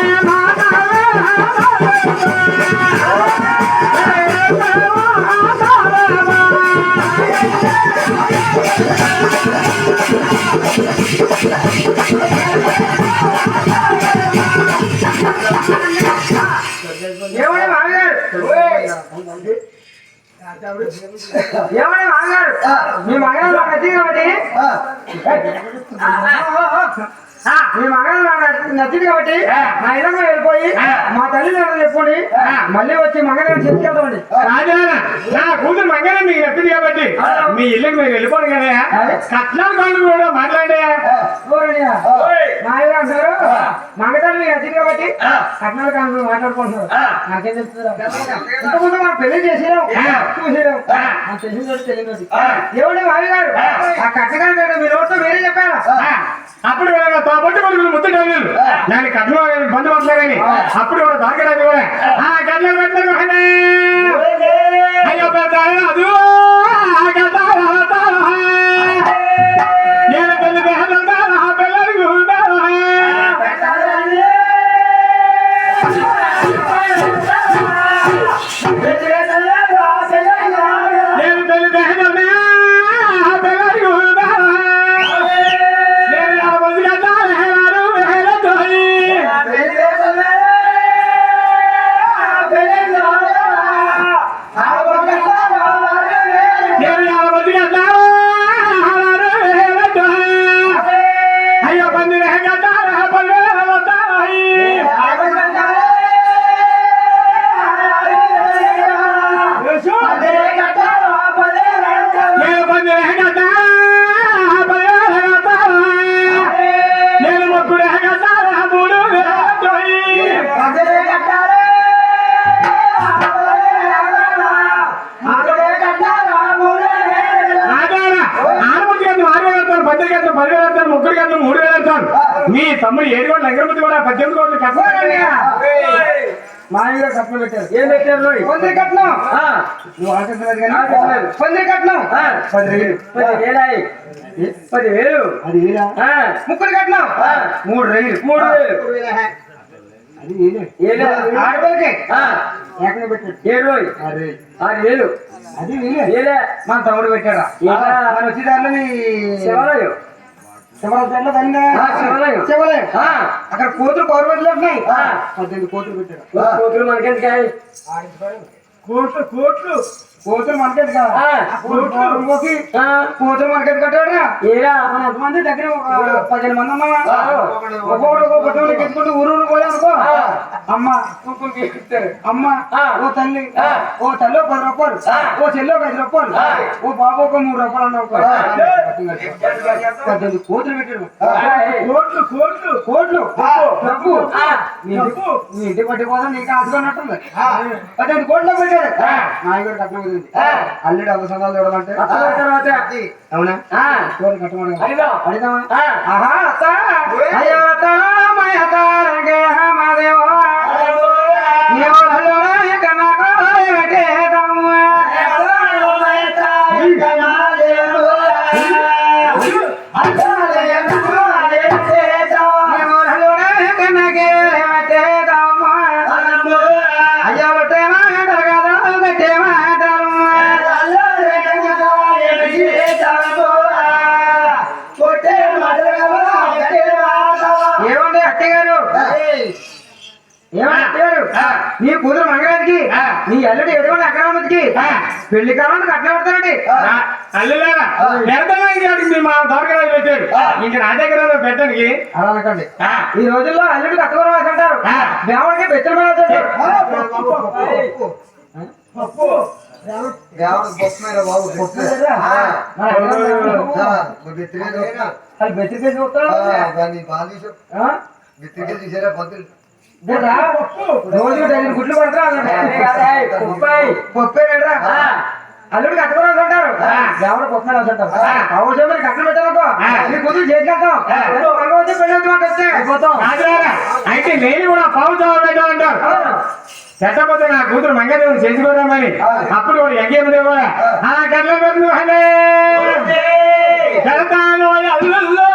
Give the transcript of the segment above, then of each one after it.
ఏమని ఏమని మామగారు మీ మగలు నాకు నచ్చింది కాబట్టి? మీ మగలు నాకు నచ్చి- నచ్చింది కాబట్టి మా ఇళ్ళకి వెళ్ళిపోయి మా తల్లి చెప్పుకోండి మళ్ళీ వచ్చి మగని చెప్పుకెళ్తామండి నా కూతురు మంగళం మీకు చెప్పింది కాబట్టి మీ ఇల్లుకి మీరు వెళ్ళిపోండి కదా కట్నాలు కాళ్ళు కూడా మాట్లాడే? మా ఇల్లు అంటారు మగతల్లి మీకు నచ్చింది కాబట్టి కట్నాలు కానుకలు మాట్లాడుకుంటున్నారు. నాకేం తెలుస్తుంది? మనం పెళ్ళి చేసేదాం చూసేదాం. తెలిసిందో తెలియదు ఏమండి మావి గారు. ఆ. కట్టగారు మీరు మీ నోట్లో వేరే చెప్పారా అప్పుడు తోబట్టి కొడుకులు ముద్దలు దాని కట్నం బంధు పడలేదని అప్పుడు కూడా దొరకడానికి కూడా ఆ. కట్నాలు పెట్టారు మహనే. అయ్యో పెద్ద అదు తమ్ముడు ఏడు కోట్ల అగ్రపతి కూడా పద్దెనిమిది కోట్లు కట్టాలి మావి గారు కట్నం పెట్టారు. ఏం పెట్టారు పొందిరి కట్నం. నువ్వు ఆశించలేదు కానీ పొందిరి కట్నం. పది వేలు పది వేలాయి. పది వేలు అది వేలా ముక్కుడు కట్నం. మూడు రైలు మూడు వేలు అది పెట్టాడు ఏడు ఆరు వేలు. అది వేలే వేలే మన తమ్ముడు పెట్టాడా? మన వచ్చే దారిలో మీ శివాలయం. శివరాత్రిలో తల్లి శివాలయం. శివాలయం. అక్కడ కోతులు గవర్నమెంట్ ఉన్నాయి. పద్దెనిమిది కోతులు పెట్టాడు కోతులు మనకెందుకాయ కోట్లు కోట్లు. కోతులు మనకెందు కోతులు కోతులు మనకెందు కట్టాడు మన ఎంతమంది దగ్గర పదిహేను మంది ఎత్తుకుంటూ ఊరు అనుకో. అమ్మ కుంకులు ఇస్తారు అమ్మ ఓ తల్లి ఓ తల్లి పది రూపాయలు ఓ చెల్లి ఒక ఐదు రూపాయలు ఓ బాబు ఒక మూడు రూపాయలు పద్దెనిమిది కోతులు పెట్టాడు. కోట్లు కోట్లు కోట్లు. డబ్బు నీ ఇంటి- ఇంటి పట్టిపోతా నీకు ఆశకున్నట్టుంది పద్దెనిమిది కోట్లు పెట్టాడు నాయకుడు కట్నం కుదిరింది అల్లుడు అవసరాలు చూడమంటే తర్వాత అవునా? కోరి కట్టమని అడిగామా ఆహా అత్త. అయ్యో అత్త మా అత్త రంగే మా దేవా ఎవరో కన్నా కోరి నీ కూతురు మంగళానికి నీ అల్లుడు ఎటువంటి అక్రమానికి. పెళ్ళి కాలం కట్నం పెడతానండి అల్లులారా నిరతమైంది మా దొరకరాజు పెట్టాడు. ఇంక నా దగ్గర పెట్టడానికి? అలా అనకండి. ఆ, ఈ రోజుల్లో అల్లుడికి అత్తవరం వేసి అంటారు. ఆ. దేవుడికి ఆ? ఇదేరా? రోజు డజన్ గుడ్లు పడతారా? అల్లుడు అంటారు. ఎవరు అంటారు. అవసరం మరి పెట్టాలనుకో. నీ కూతురు రాజులారా, అయితే నేను కూడా పావు చావు పెట్టాలంటారు పెట్టకపోతే నా కూతురు మంగదేవుని చేసుకోదామని అప్పుడు వాడు కూడా ఆ. హలే. అల్లుల్లో.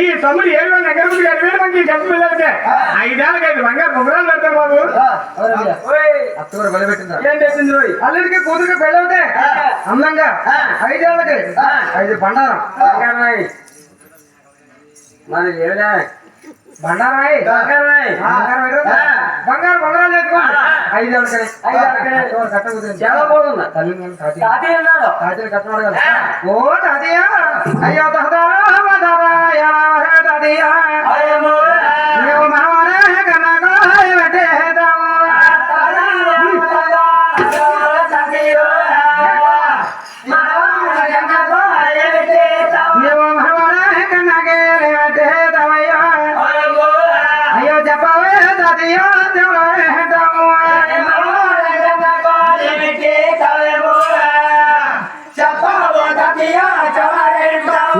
మీ తమ్ముడు ఏడు వేల దగ్గర ముందు ఏడు వేల ఐదేళ్ళకి ఐదు బంగారు బొమ్మరాలు పెడతారు బాబు. ఏం చేసింది రోయ్? అల్లుడికి కూతురికి పెళ్ళి అవుతే అందంగా. ఐదేళ్ళకి. ఐదు బండారం. మరి ఏడా బండారాయ్. బంగారాయ్ బంగారు బంగారాలు చేసుకో ఐదేళ్ళకి. ఐదేళ్ళకి. కట్టకుతుంది చాలా బాగుంది. తల్లి తాతయ్య. ఓ తాతయ్య. అయ్యో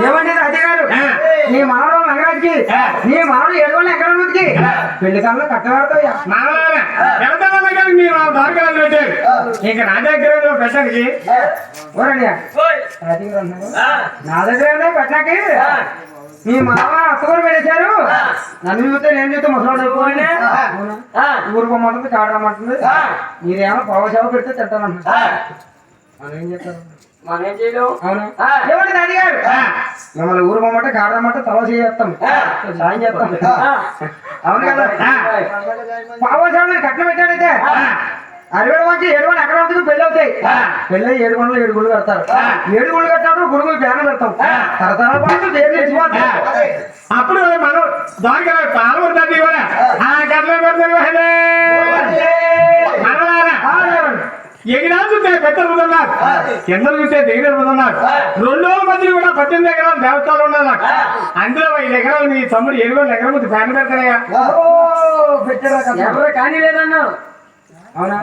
ఏమండి తాతయ్య గారు. నీ మనవడు నగరానికి ఆ. నీ మనవడు ఏడుగోళ్ళు ఎక్కడ ఉంది పెళ్ళి కాలంలో వెళ్తామా దగ్గరికి మీరు ఆ. దారికాలను పెట్టారు ఇంకా నా దగ్గర పెట్టడానికి నా దగ్గర పెట్టాకి మీ మామ అత్తగారు పెట్టేశారు? నన్ను చూస్తే నేను చూస్తే ముసలాడు ఊరు పొమ్మంటుంది కాడరమ్మంటుంది మీరేమో పావసేవ పెడితే తింటానంటున్నారు మిమ్మల్ని ఊరు పొమ్మంటే కాడరమ్మంటే తల చేస్తాం. సాయం చేస్తాం అవును కదా? పావసేవ మీరు కట్నం పెట్టాడైతే అరవై మంచి ఏడు వందలు ఎక్కడ ఉంటుంది పెళ్ళి అవుతాయి. పెళ్ళి ఏడు వందలు ఏడు గుళ్ళు కడతారు. ఏడు గుళ్ళు కట్టినప్పుడు గుడుగు బ్యాన్ పెడతాం. తరతరాల పాటు దేవుడు. అప్పుడు మనం దానికి పాలు ఉంటుంది కూడా ఆ. గట్ల పెడతారు మనలారా? పెద్దలు ఉన్నారు కిందలు చూస్తే దిగిన ఉన్నారు రెండు రోజుల మధ్య కూడా పద్దెనిమిది ఎకరాలు దేవస్థానం ఉన్నారు అందులో ఐదు ఎకరాలు మీ తమ్ముడు ఏడు వేల ఎకరం ముందు ఫ్యాన్ కదా. ఎవరు కానీ లేదన్నా. అవునా?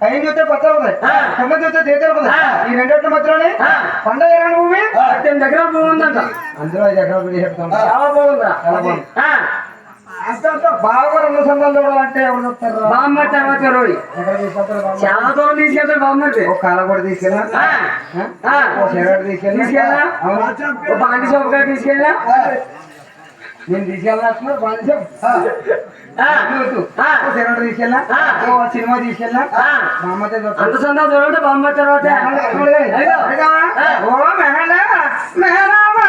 పైన చూస్తే కొత్త అవుతాయి కింద చూస్తే దేశాలు అవుతాయి ఈ రెండింటి మధ్యలోనే? పండగ ఎకరాల భూమి? పద్దెనిమిది దగ్గర భూమి ఉందంట. అందులో ఐదు ఎకరాలు పెట్టి చెప్తాం చాలా బాగుందా చాలా బాగుంది. బామ్మ తర్వాత బామ్మ? చాలా దూరం తీసుకెళ్తారు బామ్మది ఒక కాల కూడా తీసుకెళ్ళా? తీసుకెళ్ళా? బాండి షాప్ కాడ తీసుకెళ్ళా? నేను తీసుకెళ్ళాల్సిన. ఓ సిగరెట్ తీసుకెళ్ళా? సినిమా తీసుకెళ్ళా? ఆ. మా అమ్మతో చూస్తాను. అంత సందా దూరం బామ్మ తర్వాత. ఓ మెహలా మెహరామా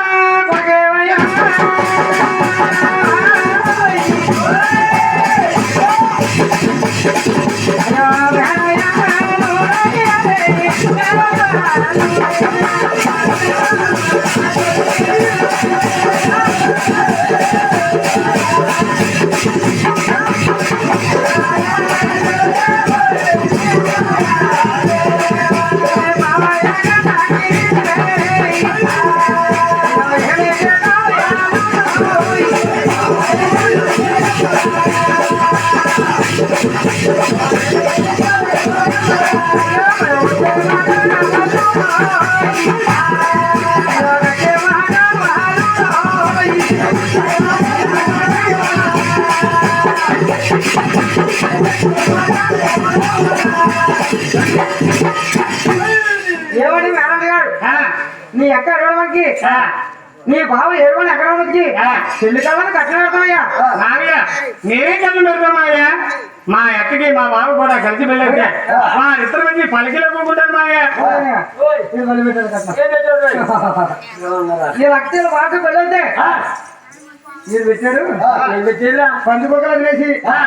నీ అక్క ఎడవడానికి నీ బావ ఉంది ఆ. పెళ్ళి కావాలని కట్టిన పెడతామయ్యా. నాన్నయ్య నేనేం కళ్ళు పెడతామయ్యా మా ఎక్కకి మా బాబు కూడా కలిసి వెళ్ళారు మా ఇద్దరు మంది పలికిలో కూకుంటాను మాయ? ఈ రక్తాలు బాగా పెళ్ళంటే ఆ, మీరు పెట్టాడు? పంచుకోకలు ఆ,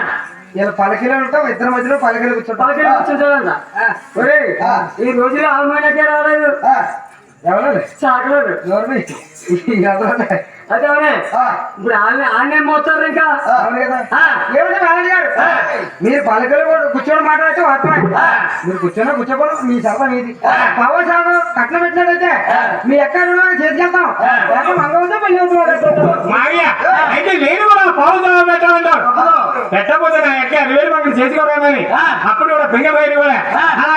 ఇలా పలకిలో ఉంటాం ఇద్దరు మధ్యలో పలకిలో కూర్చుంటాం. పలకలు కూర్చుంటాడంట. ఈ రోజులో ఆల్మైనాకే రాలేదు. ఎవరు? ఎవరిని ఎవరు? అదే అవునే ఇప్పుడు ఆమె ఆమె మోస్తారు ఇంకా? అవును కదా. ఆ, ఏమిటి మేనేజర్ గారు? మీరు పలకలు కూడా కూర్చొని మాట్లాడితే వాస్తవమే మీరు కూర్చొని కూర్చోకూడదు మీ సరదా మీది. పవర్ సాగు కట్నం పెట్టినట్టయితే మీ ఎక్కడ చేతికెళ్తాం లేక మంగళంతో పెళ్ళి అయితే నేను కూడా పావు సభ పెట్టాలంటారు పెట్టకపోతే నా ఎక్క అరవై వేలు మనకి అప్పుడు కూడా పింగ బయట కూడా అలా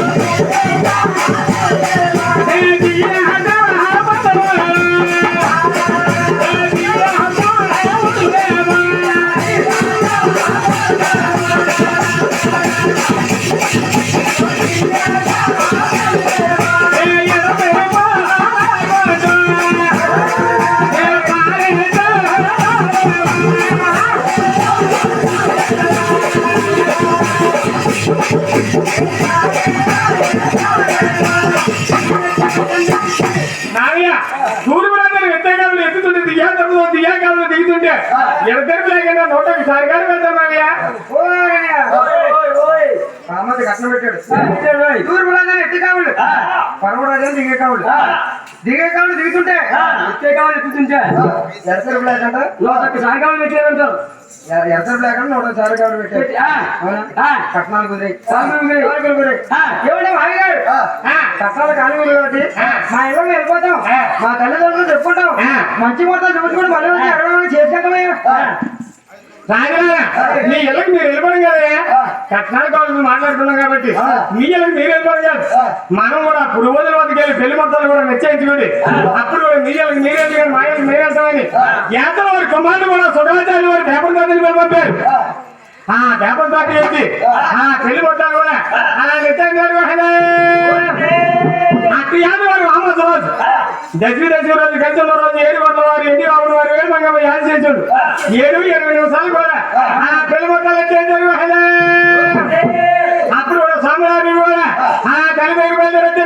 పరమ దిగే కావులు. దిగే కావులు దిగుతుంటే? ఇచ్చే కావాలి ఎత్తుతుంటే? ఎడతరు బ్లాక్ అంట నూట ఒక్కసారి కావాలి పెట్టారంటారు బ్లాక్ అంటే నూట చారు కావులు పెట్టాడు పెట్టి, ఆ, అవునా? ఆ, కట్నాలు కుదిరాయి. కట్నాలు కాబట్టి మా ఇళ్ళకి వెళ్ళిపోతాం. మా తల్లిదండ్రులు చెప్పుకుంటాం. మంచి మొత్తం చెప్పుకుంటూ మళ్ళీ వచ్చి అడగడం మీ ఇళ్ళకి మీరు వెళ్ళిపోవడం కదయ్యా కట్నాలు కావాలి మాట్లాడుకున్నాం కాబట్టి మీ ఇళ్ళకి మీరు వెళ్ళిపోవడం కాదు. మనం కూడా పురువోజుల వద్దకు వెళ్ళి పెళ్ళి మొత్తాలు కూడా నిశ్చయించుకోండి. అప్పుడు మీ ఇళ్ళకి మీరు వెళ్ళి మా ఇళ్ళకి మీరు వెళ్తామని ఎంతలో వారి కుమారుడు కూడా సుధాచార్య వారి పేపర్ పంపారు. ఆ పేపర్ దాటి వేసి ఆ. పెళ్ళి మొత్తాలు కూడా. అలా నిశ్చయించారు అట్టి యాది వారు రామ రోజు దశమి దశమి రోజు గంటల రోజు ఏడు గంటల వారు ఎన్ని రావుడు వారు ఏడు మంగమ్మ యాద చేసాడు ఏడు ఇరవై నిమిషాలు కూడా. ఆ. పెళ్ళి మొత్తాలు చేశారు అప్పుడు కూడా స్వామివారి కూడా. ఆ. కలిపేరు బయలుదేరారు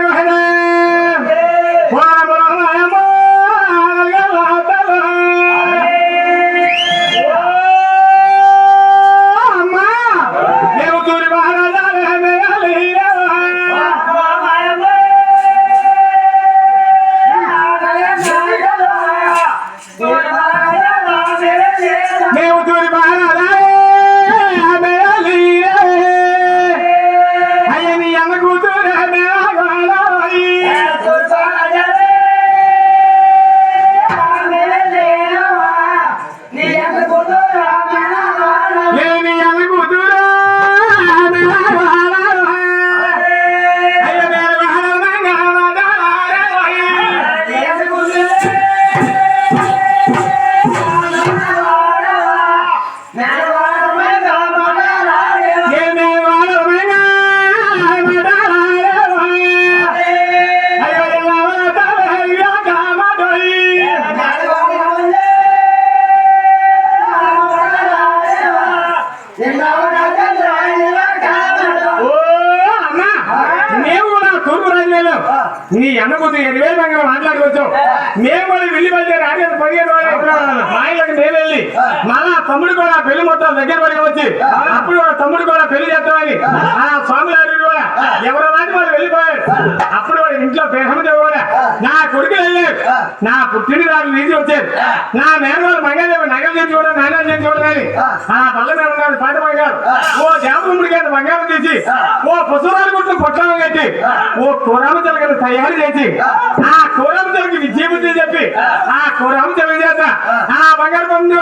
అన్నకూతురు ఎన్ని వేల మంది మాట్లాడుకోవచ్చు మేము కూడా వెళ్ళి పడితే రాజేంద్ర పదిహేను ఇళ్ళకి మేము వెళ్ళి మళ్ళా తమ్ముడు కూడా పెళ్ళి మొత్తం దగ్గర పడి వచ్చి అప్పుడు తమ్ముడు కూడా పెళ్ళి చేస్తామని ఆ. స్వామి గారు కూడా ఎవరి వాటి అప్పుడు ఇంట్లో పేహమదేవి కూడా నా కొడుకు వెళ్ళారు నా పుట్టిన రాజు నీతి వచ్చారు. నా మేనవాళ్ళు మంగళదేవి నగలు తెచ్చి కూడా నాణ్యాలు తెచ్చి కూడా ఆ. పల్ల మీద ఉన్నారు పాట బంగారు ఓ దేవతమ్ముడి గారి బంగారం తీసి ఓ పుష్పరాలు గుర్తు పొట్టాము కట్టి ఓ కూరామ జలగలు తయారు చేసి ఆ. కూరామ జలకి విద్య బుద్ధి చెప్పి ఆ. కూరామ జలగ చేత ఆ. బంగారు పొంది